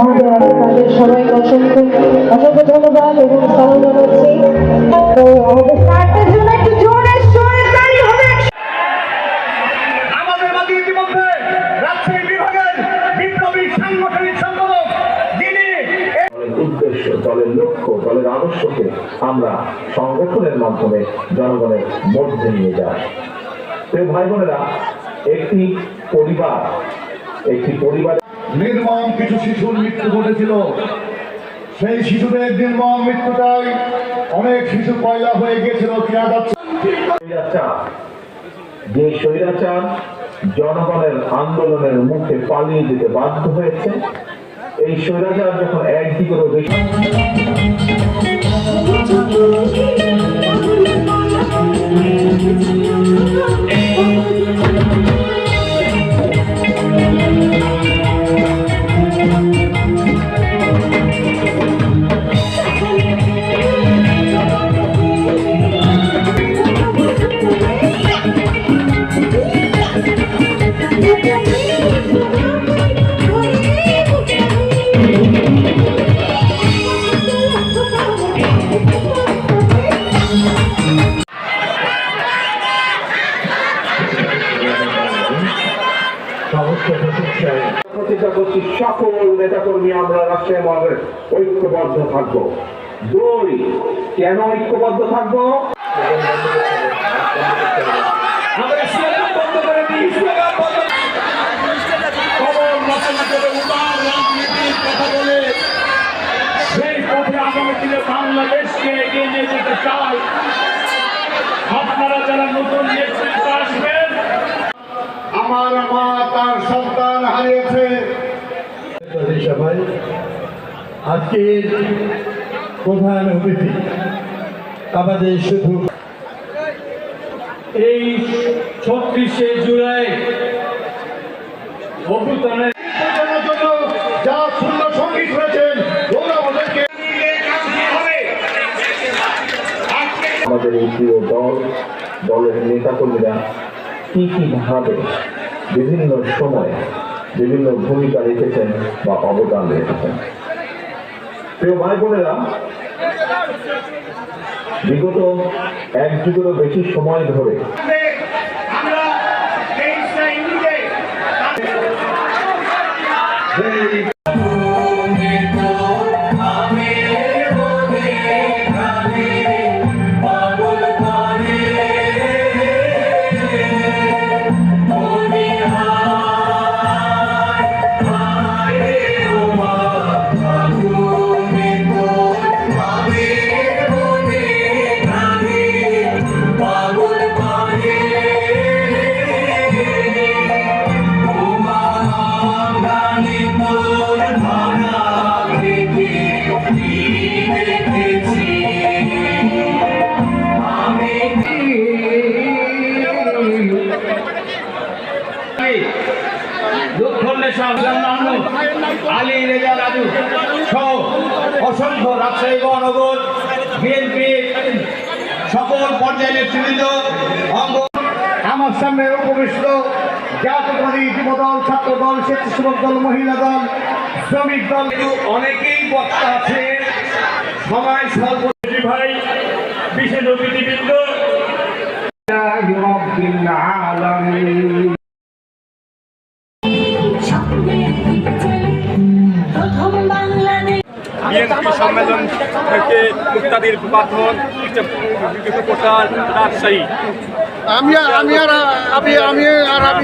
আমাদের সবাইকে অসংখ্য অসংখ্য ধন্যবাদ এবং স্মরণ জানাচ্ছি। তো আমাদের স্যারদের জন্য একটু জোরে সোরে তালি হবে। আমাদের মাঝে ইতিমধ্যে রাজশাহী বিভাগের বিপ্লবী সাংগঠনিক সম্পাদক যিনি উদ্দেশ্য দলের লক্ষ্য দলের আদর্শকে আমরা সংগঠনের মাধ্যমে জনগণের মধ্যে নিয়ে যাই। প্রিয় ভাই বোনেরা একটি পরিবার একটি পরিবার নির্মম কিছু শিশুর মৃত্যু ঘটেছিল। সেই শিশুদের নির্মম মৃত্যুটাই অনেক শিশু পয়লা হয়ে স্বৈরাচার যে স্বৈরাচার জনগণের আন্দোলনের মুখে পালিয়ে দিতে বাধ্য হয়েছে, এই স্বৈরাচার যখন একদিকে বেশি প্রতিষ্ঠা করছি, সকল নেতাকর্মী আমরা রাষ্ট্রীয় মহানগরে ঐক্যবদ্ধ থাকব। দুই, কেন ঐক্যবদ্ধ থাকব? সেই পথে আগামী দিনে বাংলাদেশকে এগিয়ে নিয়ে যেতে চাই। আপনারা যারা নতুন নেতৃত্ব আজকের প্রধান অতিথি আমাদের শুধু এই ছত্রিশে জুলাই অভ্যুত্থানের যা সুন্দর সংগীত হয়েছেন আমাদের এই প্রিয় দল দলের নেতাকর্মীরা কি কি ভাবে? বিভিন্ন সময়ে বিভিন্ন ভূমিকা রেখেছেন বা অবদান রেখেছেন। প্রিয় ভাই বোনেরা বিগত এক যুগেরও বেশি সময় ধরে আমরা সামনে উপবিষ্ট জাতীয়বাদী যুব দল ছাত্র দল, স্বেচ্ছাসেবক দল, মহিলা দল, শ্রমিক দল। অনেকেই বক্তা আছে সময় স্বল্প ভাই, বিশেষ অতিথিবৃন্দ। বিএনপি সম্মেলন থেকে মুক্তাদির পাথর প্রচার রাজশাহী। আমি আমি আর আমি আমি আর আমি